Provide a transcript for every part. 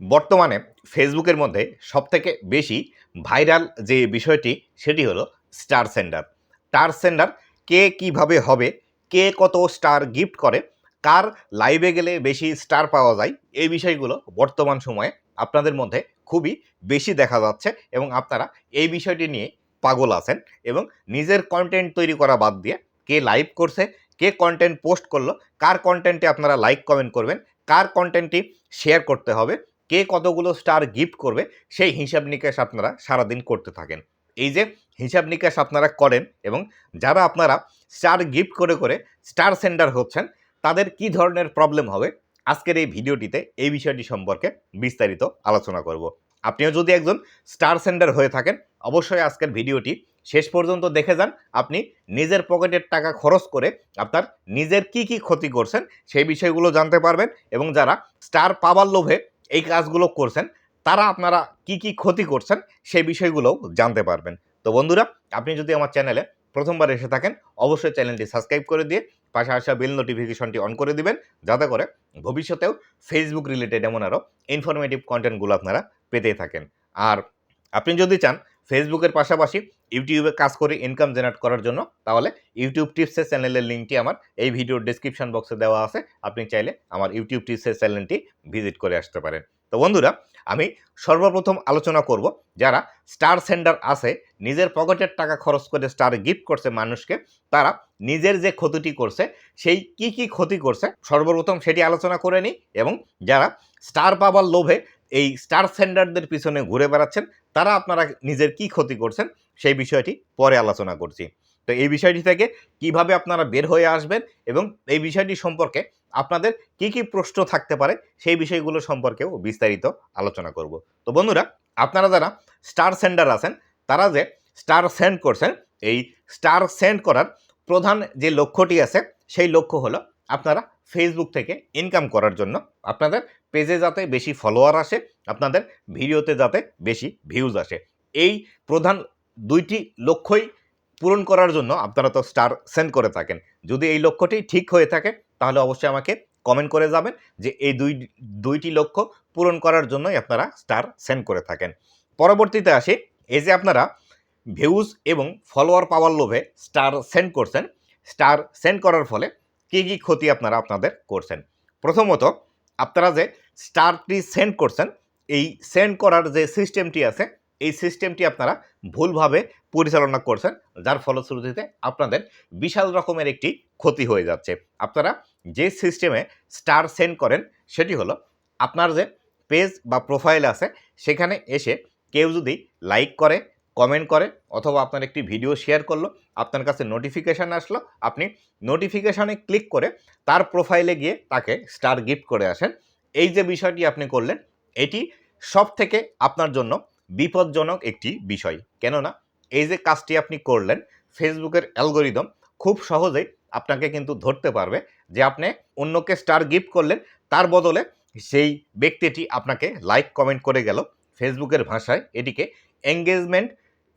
বর্তমানে ফেসবুকের মধ্যে সবথেকে বেশি ভাইরাল যে বিষয়টি, সেটি হলো স্টার সেন্ডার। স্টার সেন্ডার কে কীভাবে হবে, কে কত স্টার গিফট করে, কার লাইভে গেলে বেশি স্টার পাওয়া যায়, এই বিষয়গুলো বর্তমান সময়ে আপনাদের মধ্যে খুবই বেশি দেখা যাচ্ছে এবং আপনারা এই বিষয়টি নিয়ে পাগল আছেন এবং নিজের কন্টেন্ট তৈরি করা বাদ দিয়ে কে লাইভ করছে, কে কন্টেন্ট পোস্ট করল, কার কন্টেন্টে আপনারা লাইক কমেন্ট করবেন, কার কন্টেন্টটি শেয়ার করতে হবে কে কতগুলো স্টার গিফট করবে, সেই হিসাব নিকাশ আপনারা সারাদিন করতে থাকেন। এই যে হিসাব নিকাশ আপনারা করেন এবং যারা আপনারা স্টার গিফট করে করে স্টার সেন্ডার হচ্ছেন, তাদের কি ধরনের প্রবলেম হবে? আজকের এই ভিডিওটিতে এই বিষয়টি সম্পর্কে বিস্তারিত আলোচনা করব। আপনিও যদি একজন স্টার সেন্ডার হয়ে থাকেন, অবশ্যই আজকের ভিডিওটি শেষ পর্যন্ত দেখে যান। আপনি নিজের পকেটের টাকা খরচ করে আপনার নিজের কি কি ক্ষতি করছেন, সেই বিষয়গুলো জানতে পারবেন এবং যারা স্টার পাওয়ার লোভে এই কাজগুলো করছেন, তারা আপনারা কি কি ক্ষতি করছেন সেই বিষয়গুলোও জানতে পারবেন। তো বন্ধুরা, আপনি যদি আমার চ্যানেলে প্রথমবার এসে থাকেন, অবশ্যই চ্যানেলটি সাবস্ক্রাইব করে দিয়ে পাশে আসা বেল নোটিফিকেশনটি অন করে দিবেন, যাতে করে ভবিষ্যতেও ফেসবুক রিলেটেড এমন আরও ইনফরমেটিভ কন্টেন্টগুলো আপনারা পেতেই থাকেন। আর আপনি যদি চান ফেসবুকের পাশাপাশি ইউটিউবে কাজ করে ইনকাম জেনারেট করার জন্য, তাহলে ইউটিউব টিপসের চ্যানেলের লিঙ্কটি আমার এই ভিডিওর ডিসক্রিপশন বক্সে দেওয়া আছে। আপনি চাইলে আমার ইউটিউব টিপসের চ্যানেলটি ভিজিট করে আসতে পারেন। তো বন্ধুরা, আমি সর্বপ্রথম আলোচনা করব যারা স্টার সেন্ডার আছে, নিজের পকেটের টাকা খরচ করে স্টার গিফট করছে মানুষকে, তারা নিজের যে ক্ষতিটি করছে, সেই কি কি ক্ষতি করছে, সর্বপ্রথম সেটি আলোচনা করে নিই এবং যারা স্টার পাওয়ার লোভে এই স্টার সেন্ডারদের পিছনে ঘুরে বেড়াচ্ছেন, তারা আপনারা নিজের কি ক্ষতি করছেন সেই বিষয়টি পরে আলোচনা করছি। তো এই বিষয়টি থেকে কীভাবে আপনারা বের হয়ে আসবেন এবং এই বিষয়টি সম্পর্কে আপনাদের কি কি প্রশ্ন থাকতে পারে সেই বিষয়গুলো সম্পর্কেও বিস্তারিত আলোচনা করব। তো বন্ধুরা, আপনারা যারা স্টার সেন্ডার আছেন, তারা যে স্টার সেন্ড করছেন, এই স্টার সেন্ড করার প্রধান যে লক্ষ্যটি আছে, সেই লক্ষ্য হলো আপনারা ফেসবুক থেকে ইনকাম করার জন্য আপনাদের পেজে যাতে বেশি ফলোয়ার আসে, আপনাদের ভিডিওতে যাতে বেশি ভিউজ আসে। এই প্রধান দুইটি লক্ষ্যই পূরণ করার জন্য আপনারা তো স্টার সেন্ড করে থাকেন। যদি এই লক্ষ্যটি ঠিক হয়ে থাকে, তাহলে অবশ্যই আমাকে কমেন্ট করে যাবেন যে এই দুই, দুইটি লক্ষ্য পূরণ করার জন্যই আপনারা স্টার সেন্ড করে থাকেন। পরবর্তীতে আসি, এই যে আপনারা ভিউজ এবং ফলোয়ার পাওয়ার লোভে স্টার সেন্ড করছেন স্টার সেন্ড করার ফলে কী কী ক্ষতি আপনারা আপনাদের করছেন? প্রথমত আপনারা যে স্টারটি সেন্ড করছেন, এই সেন্ড করার যে সিস্টেমটি আছে, এই সিস্টেমটি আপনারা ভুলভাবে পরিচালনা করছেন, যার ফলশ্রুতিতে আপনাদের বিশাল রকমের একটি ক্ষতি হয়ে যাচ্ছে। আপনারা যে সিস্টেমে স্টার সেন্ড করেন, সেটি হলো আপনার যে পেজ বা প্রোফাইল আছে, সেখানে এসে কেউ যদি লাইক করে কমেন্ট করে অথবা আপনার একটি ভিডিও শেয়ার করল, আপনার কাছে নোটিফিকেশান আসলো, আপনি নোটিফিকেশানে ক্লিক করে তার প্রোফাইলে গিয়ে তাকে স্টার গিফট করে আসেন। এই যে বিষয়টি আপনি করলেন, এটি সব থেকে আপনার জন্য বিপজ্জনক একটি বিষয়। কেননা, এই যে কাজটি আপনি করলেন ফেসবুকের অ্যালগোরিদম খুব সহজেই আপনাকে কিন্তু ধরতে পারবে যে আপনি অন্যকে স্টার গিফট করলেন, তার বদলে সেই ব্যক্তিটি আপনাকে লাইক কমেন্ট করে গেল। ফেসবুকের ভাষায় এটিকে এঙ্গেজমেন্ট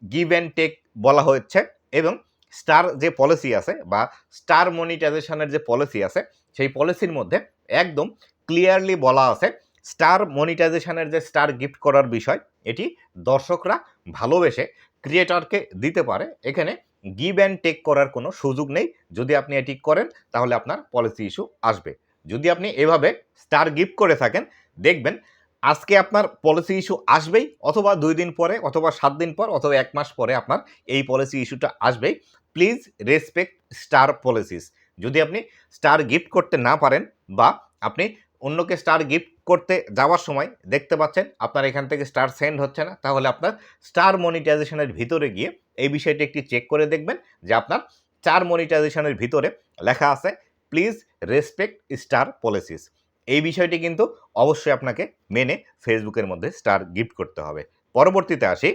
গিভ অ্যান্ড টেক বলা হচ্ছে এবং স্টার যে পলিসি আছে বা স্টার মনিটাইজেশনের যে পলিসি আছে, সেই পলিসির মধ্যে একদম ক্লিয়ারলি বলা আছে স্টার মনিটাইজেশনের যে স্টার গিফট করার বিষয়, এটি দর্শকরা ভালোবেসে ক্রিয়েটরকে দিতে পারে। এখানে গিভ অ্যান্ড টেক করার কোনো সুযোগ নেই। যদি আপনি এটি করেন, তাহলে আপনার পলিসি ইস্যু আসবে। যদি আপনি এভাবে স্টার গিফট করে থাকেন, দেখবেন আজকে আপনার পলিসি ইস্যু আসবেই, অথবা দুই দিন পরে, অথবা সাত দিন পর, অথবা এক মাস পরে আপনার এই পলিসি ইস্যুটা আসবেই। প্লিজ রেসপেক্ট স্টার পলিসিস যদি আপনি স্টার গিফট করতে না পারেন, বা আপনি অন্যকে স্টার গিফট করতে যাওয়ার সময় দেখতে পাচ্ছেন, আপনার এখান থেকে স্টার সেন্ড হচ্ছে না, তাহলে আপনার স্টার মনিটাইজেশনের ভিতরে গিয়ে এই বিষয়টি একটি চেক করে দেখবেন যে আপনার চার মনিটাইজেশনের ভিতরে লেখা আছে প্লিজ রেসপেক্ট স্টার পলিসিস এই বিষয়টি কিন্তু অবশ্যই আপনাকে মেনে ফেসবুকের মধ্যে স্টার গিফট করতে হবে। পরবর্তীতে আসি,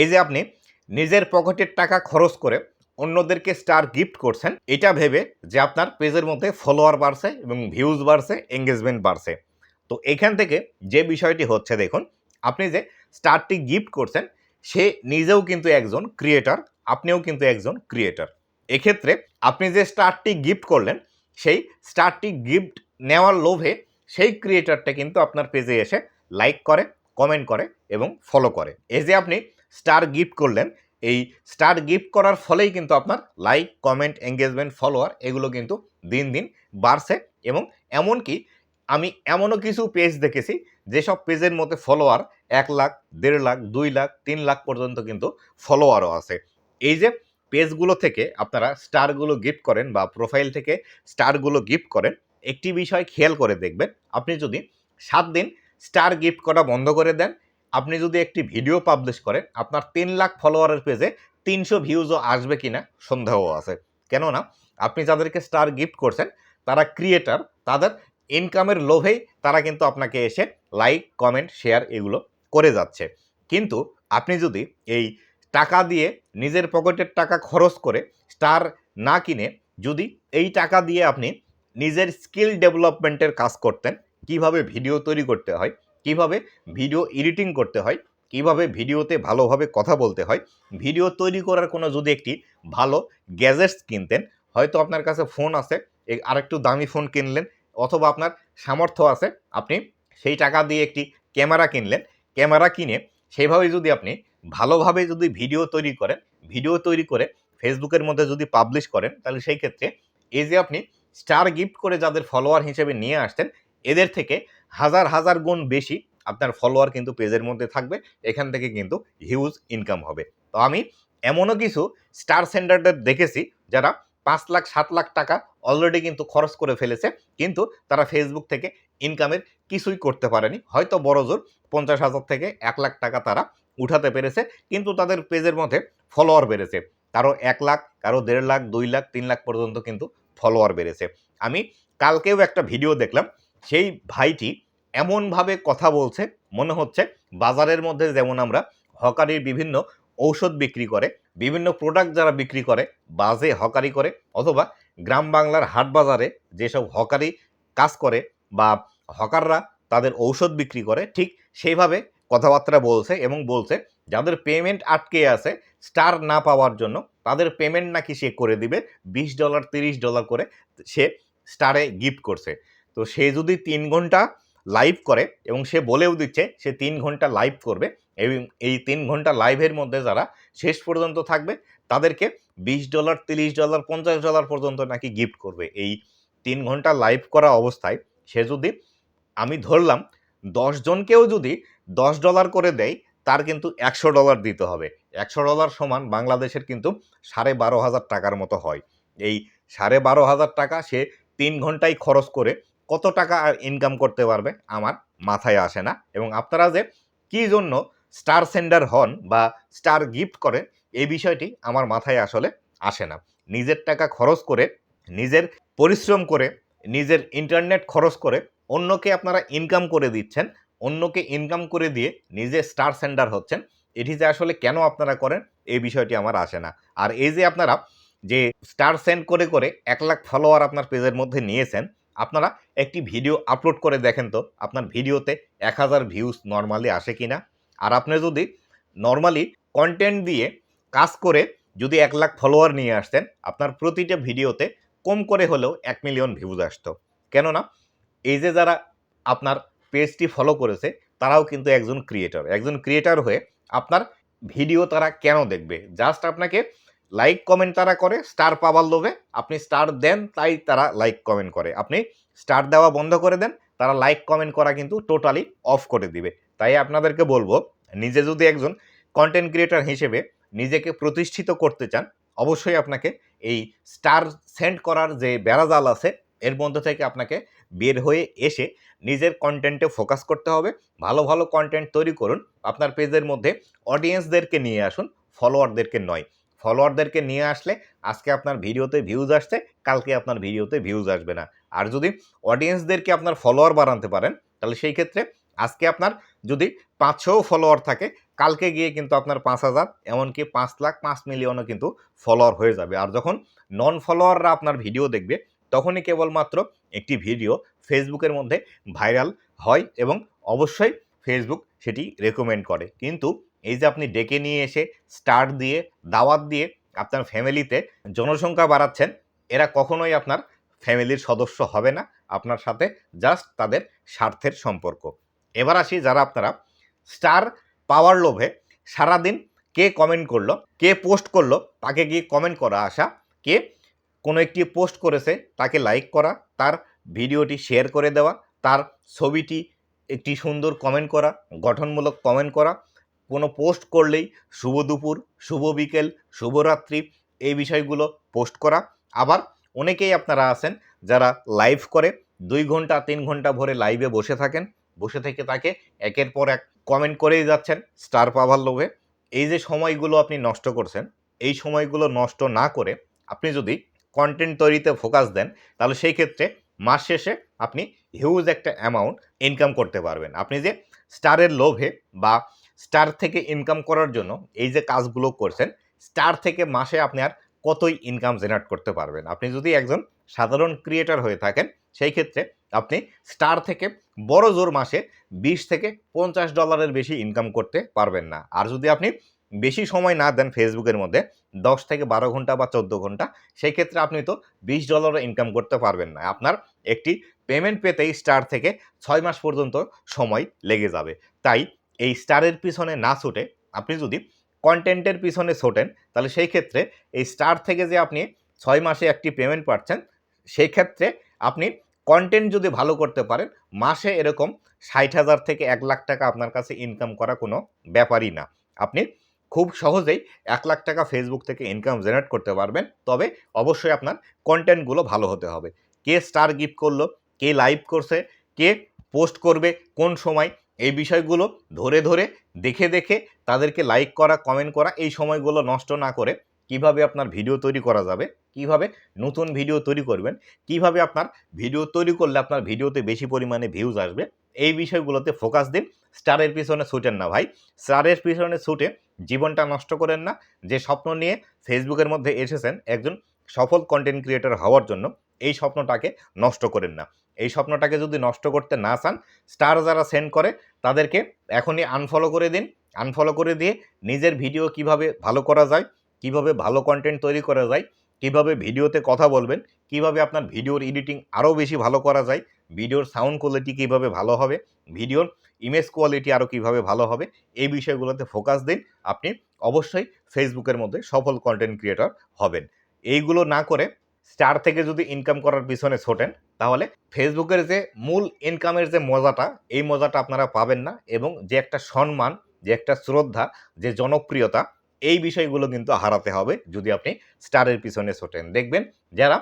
এই যে আপনি নিজের পকেটের টাকা খরচ করে অন্যদেরকে স্টার গিফট করছেন, এটা ভেবে যে আপনার পেজের মধ্যে ফলোয়ার বাড়ছে এবং ভিউজ বাড়ছে, এঙ্গেজমেন্ট বাড়ছে। তো এখান থেকে যে বিষয়টি হচ্ছে দেখুন, আপনি যে স্টারটি গিফট করছেন, সে নিজেও কিন্তু একজন ক্রিয়েটার, আপনিও কিন্তু একজন ক্রিয়েটার। এক্ষেত্রে আপনি যে স্টারটি গিফট করলেন সেই স্টারটি গিফট নেওয়ার লোভে সেই ক্রিয়েটারটা কিন্তু আপনার পেজে এসে লাইক করে কমেন্ট করে এবং ফলো করে। এই যে আপনি স্টার গিফট করলেন, এই স্টার গিফট করার ফলেই কিন্তু আপনার লাইক কমেন্ট এঙ্গেজমেন্ট ফলোয়ার এগুলো কিন্তু দিন দিন বাড়ছে এবং এমনকি আমি এমনও কিছু পেজ দেখেছি, যেসব পেজের মধ্যে ফলোয়ার এক লাখ, দেড় লাখ, দুই লাখ, তিন লাখ পর্যন্ত কিন্তু ফলোয়ারও আছে। এই যে পেজগুলো থেকে আপনারা স্টারগুলো গিফট করেন বা প্রোফাইল থেকে স্টারগুলো গিফট করেন, একটি বিষয় খেয়াল করে দেখবেন। আপনি যদি সাত দিন স্টার গিফট করা বন্ধ করে দেন, আপনি যদি একটি ভিডিও পাবলিশ করেন, আপনার তিন লাখ ফলোয়ারের পেজে তিনশো ভিউজও আসবে কিনা সন্দেহ আছে। কেননা, আপনি যাদেরকে স্টার গিফট করছেন, তারা ক্রিয়েটার তাদের ইনকামের লোভেই তারা কিন্তু আপনাকে এসে লাইক কমেন্ট শেয়ার এগুলো করে যাচ্ছে। কিন্তু আপনি যদি এই টাকা দিয়ে নিজের পকেটের টাকা খরচ করে স্টার না কিনে যদি এই টাকা দিয়ে আপনি নিজের স্কিল ডেভেলপমেন্টের কাজ করতেন, কীভাবে ভিডিও তৈরি করতে হয়, কীভাবে ভিডিও এডিটিং করতে হয়, কীভাবে ভিডিওতে ভালোভাবে কথা বলতে হয়, ভিডিও তৈরি করার কোনো যদি একটি ভালো গ্যাজেটস কিনতেন, হয়তো আপনার কাছে ফোন আছে আরেকটু দামি ফোন কিনলেন অথবা আপনার সামর্থ্য আছে, আপনি সেই টাকা দিয়ে একটি ক্যামেরা কিনলেন, ক্যামেরা কিনে সেইভাবে যদি আপনি ভালোভাবে যদি ভিডিও তৈরি করেন, ভিডিও তৈরি করে ফেসবুকের মধ্যে যদি পাবলিশ করেন, তাহলে সেই ক্ষেত্রে এই যে আপনি স্টার গিফট করে যাদের ফলোয়ার হিসেবে নিয়ে আসতেন এদের থেকে হাজার হাজার গুণ বেশি আপনার ফলোয়ার কিন্তু পেজের মধ্যে থাকবে, এখান থেকে কিন্তু হিউজ ইনকাম হবে। তো আমি এমনও কিছু স্টার সেন্টারদের দেখেছি, যারা পাঁচ লাখ, সাত লাখ টাকা অলরেডি কিন্তু খরচ করে ফেলেছে, কিন্তু তারা ফেসবুক থেকে ইনকামের কিছুই করতে পারেনি। হয়তো বড় জোর পঞ্চাশ হাজার থেকে এক লাখ টাকা তারা উঠাতে পেরেছে, কিন্তু তাদের পেজের মধ্যে ফলোয়ার বেড়েছে। কারও এক লাখ, কারও দেড় লাখ, দুই লাখ, তিন লাখ পর্যন্ত কিন্তু ফলোয়ার বেড়েছে। আমি কালকেও একটা ভিডিও দেখলাম, সেই ভাইটি এমনভাবে কথা বলছে, মনে হচ্ছে বাজারের মধ্যে যেমন আমরা হকারির বিভিন্ন ঔষধ বিক্রি করে, বিভিন্ন প্রোডাক্ট যারা বিক্রি করে, বাজে হকারি করে, অথবা গ্রাম বাংলার হাট বাজারে যেসব হকারি কাজ করে বা হকাররা তাদের ঔষধ বিক্রি করে, ঠিক সেইভাবে কথাবার্তা বলছে এবং বলছে, যাদের পেমেন্ট আটকে আছে স্টার না পাওয়ার জন্য, তাদের পেমেন্ট নাকি সে করে দিবে, বিশ ডলার তিরিশ ডলার করে সে স্টারে গিফট করছে। তো সে যদি তিন ঘণ্টা লাইভ করে এবং সে বলেও দিচ্ছে, সে তিন ঘণ্টা লাইভ করবে এবং এই তিন ঘণ্টা লাইভের মধ্যে যারা শেষ পর্যন্ত থাকবে, তাদেরকে বিশ ডলার তিরিশ ডলার পঞ্চাশ ডলার পর্যন্ত নাকি গিফট করবে। এই তিন ঘণ্টা লাইভ করা অবস্থায় সে যদি, আমি ধরলাম, দশ জনকেও যদি দশ ডলার করে দেয় তার কিন্তু একশো ডলার দিতে হবে। একশো ডলার সমান বাংলাদেশের কিন্তু সাড়ে বারো হাজার টাকার মতো হয়। এই সাড়ে বারো হাজার টাকা সে তিন ঘন্টায় খরচ করে কত টাকা আর ইনকাম করতে পারবে আমার মাথায় আসে না। এবং আপনারা যে কী জন্য স্টার সেন্ডার হন বা স্টার গিফট করেন, এই বিষয়টি আমার মাথায় আসলে আসে না। নিজের টাকা খরচ করে, নিজের পরিশ্রম করে, নিজের ইন্টারনেট খরচ করে অন্যকে আপনারা ইনকাম করে দিচ্ছেন অন্যকে ইনকাম করে দিয়ে নিজে স্টার সেন্ডার হচ্ছেন, এটি যে আসলে কেন আপনারা করেন, এই বিষয়টি আমার আসে না। আর এই যে আপনারা যে স্টার সেন্ড করে করে এক লাখ ফলোয়ার আপনার পেজের মধ্যে নিয়েছেন, আপনারা একটি ভিডিও আপলোড করে দেখেন তো, আপনার ভিডিওতে এক হাজার ভিউজ নর্মালি আসে কি না আর আপনি যদি নর্মালি কন্টেন্ট দিয়ে কাজ করে যদি এক লাখ ফলোয়ার নিয়ে আসতেন, আপনার প্রতিটা ভিডিওতে কম করে হলেও এক মিলিয়ন ভিউজ আসতো। কেননা, এই যে যারা আপনার পেজটি ফলো করেছে, তারাও কিন্তু একজন ক্রিয়েটর একজন ক্রিয়েটর হয়ে আপনার ভিডিও তারা কেন দেখবে? জাস্ট আপনাকে লাইক কমেন্ট তারা করে স্টার পাওয়ার লোভে আপনি স্টার দেন, তাই তারা লাইক কমেন্ট করে। আপনি স্টার দেওয়া বন্ধ করে দেন, তারা লাইক কমেন্ট করা কিন্তু টোটালি অফ করে দিবে। তাই আপনাদেরকে বলব, নিজে যদি একজন কন্টেন্ট ক্রিয়েটর হিসেবে নিজেকে প্রতিষ্ঠিত করতে চান, অবশ্যই আপনাকে এই স্টার সেন্ড করার যে বেড়াজাল আছে, এর মধ্যে থেকে আপনাকে বের হয়ে এসে নিজের কন্টেন্টে ফোকাস করতে হবে। ভালো ভালো কন্টেন্ট তৈরি করুন। আপনার পেজের মধ্যে অডিয়েন্সদেরকে নিয়ে আসুন ফলোয়ারদেরকে নয়। ফলোয়ারদেরকে নিয়ে আসলে আজকে আপনার ভিডিওতে ভিউজ আসছে, কালকে আপনার ভিডিওতে ভিউজ আসবে না। আর যদি অডিয়েন্সদেরকে আপনার ফলোয়ার বাড়াতে পারেন, তাহলে সেই ক্ষেত্রে আজকে আপনার যদি পাঁচশো ফলোয়ার থাকে, কালকে গিয়ে কিন্তু আপনার পাঁচ হাজার, এমনকি পাঁচ লাখ, পাঁচ মিলিয়নও কিন্তু ফলোয়ার হয়ে যাবে। আর যখন নন ফলোয়াররা আপনার ভিডিও দেখবে তখনই কেবলমাত্র একটি ভিডিও ফেসবুকের মধ্যে ভাইরাল হয় এবং অবশ্যই ফেসবুক সেটি রেকমেন্ড করে। কিন্তু এই যে আপনি ডেকে নিয়ে এসে স্টার দিয়ে, দাওয়াত দিয়ে আপনার ফ্যামিলিতে জনসংখ্যা বাড়াচ্ছেন, এরা কখনোই আপনার ফ্যামিলির সদস্য হবে না। আপনার সাথে জাস্ট তাদের স্বার্থের সম্পর্ক। এবার আসি যারা আপনারা স্টার পাওয়ার লোভে সারাদিন কে কমেন্ট করল, কে পোস্ট করল, তাকে গিয়ে কমেন্ট করা আসা, কে কোনো একটি পোস্ট করেছে, তাকে লাইক করা, তার ভিডিওটি শেয়ার করে দেওয়া, তার ছবিটি একটি সুন্দর কমেন্ট করা, গঠনমূলক কমেন্ট করা, কোনো পোস্ট করলেই শুভ দুপুর, শুভ বিকেল শুভরাত্রি এই বিষয়গুলো পোস্ট করা। আবার অনেকেই আপনারা আছেন যারা লাইভ করে, দুই ঘণ্টা, তিন ঘণ্টা ভরে লাইভে বসে থাকেন, বসে থেকে তাকে একের পর এক কমেন্ট করেই যাচ্ছেন স্টার পাওয়ার লোভে। এই যে সময়গুলো আপনি নষ্ট করছেন, এই সময়গুলো নষ্ট না করে আপনি যদি কন্টেন্ট তৈরিতে ফোকাস দেন, তাহলে সেই ক্ষেত্রে মাস শেষে আপনি হিউজ একটা অ্যামাউন্ট ইনকাম করতে পারবেন। আপনি যে স্টারের লোভে বা স্টার থেকে ইনকাম করার জন্য এই যে কাজগুলো করছেন স্টার থেকে মাসে আপনি আর কতই ইনকাম জেনারেট করতে পারবেন? আপনি যদি একজন সাধারণ ক্রিয়েটার হয়ে থাকেন, সেই ক্ষেত্রে আপনি স্টার থেকে বড় জোর মাসে বিশ থেকে পঞ্চাশ ডলারের বেশি ইনকাম করতে পারবেন না। আর যদি আপনি বেশি সময় না দেন ফেসবুকের মধ্যে, দশ থেকে বারো ঘণ্টা বা চোদ্দ ঘণ্টা সেই ক্ষেত্রে আপনি তো বিশ ডলারও ইনকাম করতে পারবেন না। আপনার একটি পেমেন্ট পেতেই স্টার থেকে ছয় মাস পর্যন্ত সময় লেগে যাবে। তাই এই স্টারের পিছনে না ছুটে আপনি যদি কন্টেন্টের পিছনে ছোটেন, তাহলে সেই ক্ষেত্রে এই স্টার থেকে যে আপনি ছয় মাসে একটি পেমেন্ট পাচ্ছেন, সেই ক্ষেত্রে আপনি কন্টেন্ট যদি ভালো করতে পারেন, মাসে এরকম ষাট হাজার থেকে এক লাখ টাকা আপনার কাছে ইনকাম করা কোনো ব্যাপারই না। আপনি খুব সহজেই এক লাখ টাকা ফেসবুক থেকে ইনকাম জেনারেট করতে পারবেন। তবে অবশ্যই আপনার কন্টেন্টগুলো ভালো হতে হবে। কে স্টার গিফট করল, কে লাইভ করছে, কে পোস্ট করবে, কোন সময়, এই বিষয়গুলো ধরে ধরে দেখে দেখে তাদেরকে লাইক করা কমেন্ট করা, এই সময়গুলো নষ্ট না করে কীভাবে আপনার ভিডিও তৈরি করা যাবে, কীভাবে নতুন ভিডিও তৈরি করবেন, কীভাবে আপনার ভিডিও তৈরি করলে আপনার ভিডিওতে বেশি পরিমাণে ভিউজ আসবে, এই বিষয়গুলোতে ফোকাস দিন। স্টারের পিছনে ছুটেন না ভাই। স্টারের পিছনে ছুটে জীবনটা নষ্ট করেন না। যে স্বপ্ন নিয়ে ফেসবুকের মধ্যে এসেছেন একজন সফল কন্টেন্ট ক্রিয়েটর হওয়ার জন্য, এই স্বপ্নটাকে নষ্ট করেন না। এই স্বপ্নটাকে যদি নষ্ট করতে না চান স্টার যারা সেন্ড করে, তাদেরকে এখনই আনফলো করে দিন। আনফলো করে দিয়ে নিজের ভিডিও কীভাবে ভালো করা যায়, কীভাবে ভালো কন্টেন্ট তৈরি করা যায়, কীভাবে ভিডিওতে কথা বলবেন, কীভাবে আপনার ভিডিওর এডিটিং আরও বেশি ভালো করা যায় ভিডিওর সাউন্ড কোয়ালিটি কীভাবে ভালো হবে, ভিডিওর ইমেজ কোয়ালিটি আরও কীভাবে ভালো হবে, এই বিষয়গুলোতে ফোকাস দিন। আপনি অবশ্যই ফেসবুকের মধ্যে সফল কন্টেন্ট ক্রিয়েটর হবেন। এইগুলো না করে স্টার থেকে যদি ইনকাম করার পিছনে ছোটেন, তাহলে ফেসবুকের যে মূল ইনকামের যে মজাটা, এই মজাটা আপনারা পাবেন না এবং যে একটা সম্মান, যে একটা শ্রদ্ধা, যে জনপ্রিয়তা, এই বিষয়গুলো কিন্তু হারাতে হবে যদি আপনি স্টারের পিছনে ছোটেন। দেখবেন যারা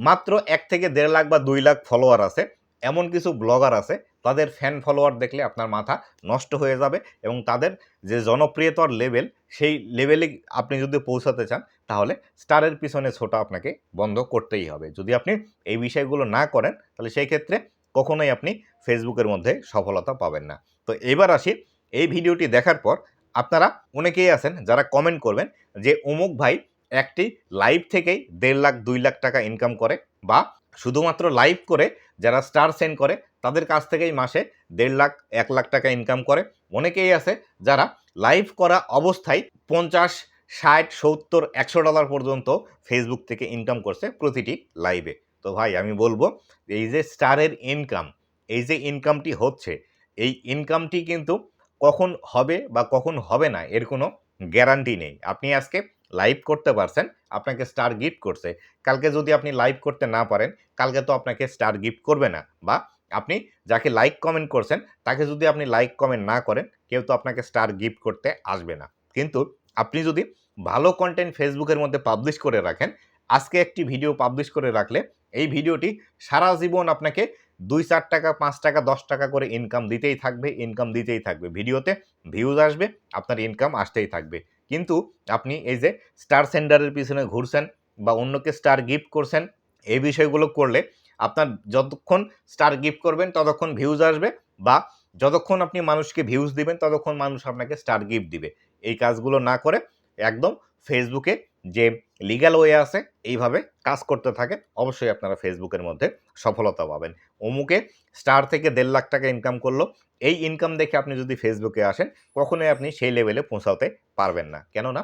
মাত্র এক থেকে দেড় লাখ বা দুই লাখ ফলোয়ার আছে, এমন কিছু ব্লগার আছে, তাদের ফ্যান ফলোয়ার দেখলে আপনার মাথা নষ্ট হয়ে যাবে এবং তাদের যে জনপ্রিয়তার লেভেল সেই লেভেলে আপনি যদি পৌঁছাতে চান, তাহলে স্টারের পিছনে ছোটা আপনাকে বন্ধ করতেই হবে। যদি আপনি এই বিষয়গুলো না করেন, তাহলে সেই ক্ষেত্রে কখনোই আপনি ফেসবুকের মধ্যে সফলতা পাবেন না। তো এবার আসি, এই ভিডিওটি দেখার পর আপনারা অনেকেই আছেন যারা কমেন্ট করবেন যে, অমুক ভাই একটি লাইভ থেকেই দেড় লাখ, দুই লাখ টাকা ইনকাম করে বা শুধুমাত্র লাইভ করে যারা স্টার সেন্ড করে, তাদের কাছ থেকেই মাসে দেড় লাখ, এক লাখ টাকা ইনকাম করে। অনেকেই আছে যারা লাইভ করা অবস্থায় পঞ্চাশ, ষাট, সত্তর, একশো ডলার পর্যন্ত ফেসবুক থেকে ইনকাম করছে প্রতিটি লাইভে তো ভাই, আমি বলব, এই যে স্টারের ইনকাম এই যে ইনকামটি হচ্ছে, এই ইনকামটি কিন্তু কখন হবে বা কখন হবে না, এর কোনো গ্যারান্টি নেই। আপনি আজকে লাইভ করতে পারছেন, আপনাকে স্টার গিফট করছে। কালকে যদি আপনি লাইভ করতে না পারেন, কালকে তো আপনাকে স্টার গিফট করবে না বা আপনি যাকে লাইক কমেন্ট করছেন, তাকে যদি আপনি লাইক কমেন্ট না করেন, কেউ তো আপনাকে স্টার গিফট করতে আসবে না। কিন্তু আপনি যদি ভালো কন্টেন্ট ফেসবুকের মধ্যে পাবলিশ করে রাখেন, আজকে একটি ভিডিও পাবলিশ করে রাখলে এই ভিডিওটি সারা জীবন আপনাকে দুই, চার টাকা, পাঁচ টাকা, দশ টাকা করে ইনকাম দিতেই থাকবে ইনকাম দিতেই থাকবে। ভিডিওতে ভিউজ আসবে, আপনার ইনকাম আসতেই থাকবে। কিন্তু আপনি এই যে স্টার সেন্ডারের পিছনে ঘুরছেন বা অন্যকে স্টার গিফট করছেন, এই বিষয়গুলো করলে আপনার যতক্ষণ স্টার গিফট করবেন, ততক্ষণ ভিউজ আসবে বা যতক্ষণ আপনি মানুষকে ভিউজ দিবেন, ততক্ষণ মানুষ আপনাকে স্টার গিফট দিবে। এই কাজগুলো না করে একদম ফেসবুকে যে লিগ্যাল ওয়ে আছে, এইভাবে কাজ করতে থাকেন, অবশ্যই আপনারা ফেসবুকের মধ্যে সফলতা পাবেন। অমুকে স্টার থেকে দেড় লাখ টাকা ইনকাম করল, এই ইনকাম দেখে আপনি যদি ফেসবুকে আসেন, কখনোই আপনি সেই লেভেলে পৌঁছাতে পারবেন না। কেননা,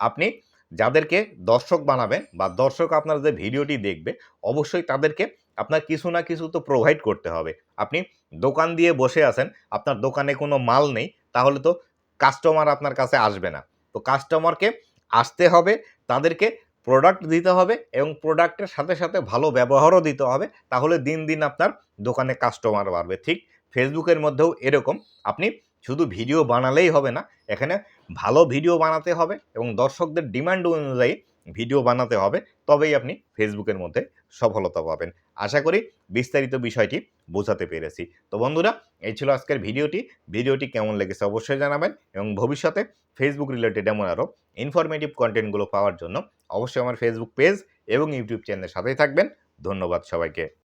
আপনি যাদেরকে দর্শক বানাবেন বা দর্শক আপনার যে ভিডিওটি দেখবে, অবশ্যই তাদেরকে আপনার কিছু না কিছু তো প্রোভাইড করতে হবে। আপনি দোকান দিয়ে বসে আছেন, আপনার দোকানে কোনো মাল নেই, তাহলে তো কাস্টমার আপনার কাছে আসবে না। তো কাস্টমারকে আসতে হবে, তাদেরকে প্রোডাক্ট দিতে হবে এবং প্রোডাক্টের সাথে সাথে ভালো ব্যবহারও দিতে হবে, তাহলে দিন দিন আপনার দোকানে কাস্টমার বাড়বে। ঠিক ফেসবুকের মধ্যেও এরকম। আপনি শুধু ভিডিও বানালেই হবে না, এখানে ভালো ভিডিও বানাতে হবে এবং দর্শকদের ডিমান্ড অনুযায়ী ভিডিও বানাতে হবে, তবেই আপনি ফেসবুকের মধ্যে সফলতা পাবেন। আশা করি বিস্তারিত বিষয়টি বোঝাতে পেরেছি। তো বন্ধুরা, এই ছিল আজকের ভিডিওটি। ভিডিওটি কেমন লেগেছে অবশ্যই জানাবেন এবং ভবিষ্যতে ফেসবুক রিলেটেড এমন আরও ইনফরমেটিভ কন্টেন্টগুলো পাওয়ার জন্য অবশ্যই আমার ফেসবুক পেজ এবং ইউটিউব চ্যানেলের সাথেই থাকবেন। ধন্যবাদ সবাইকে।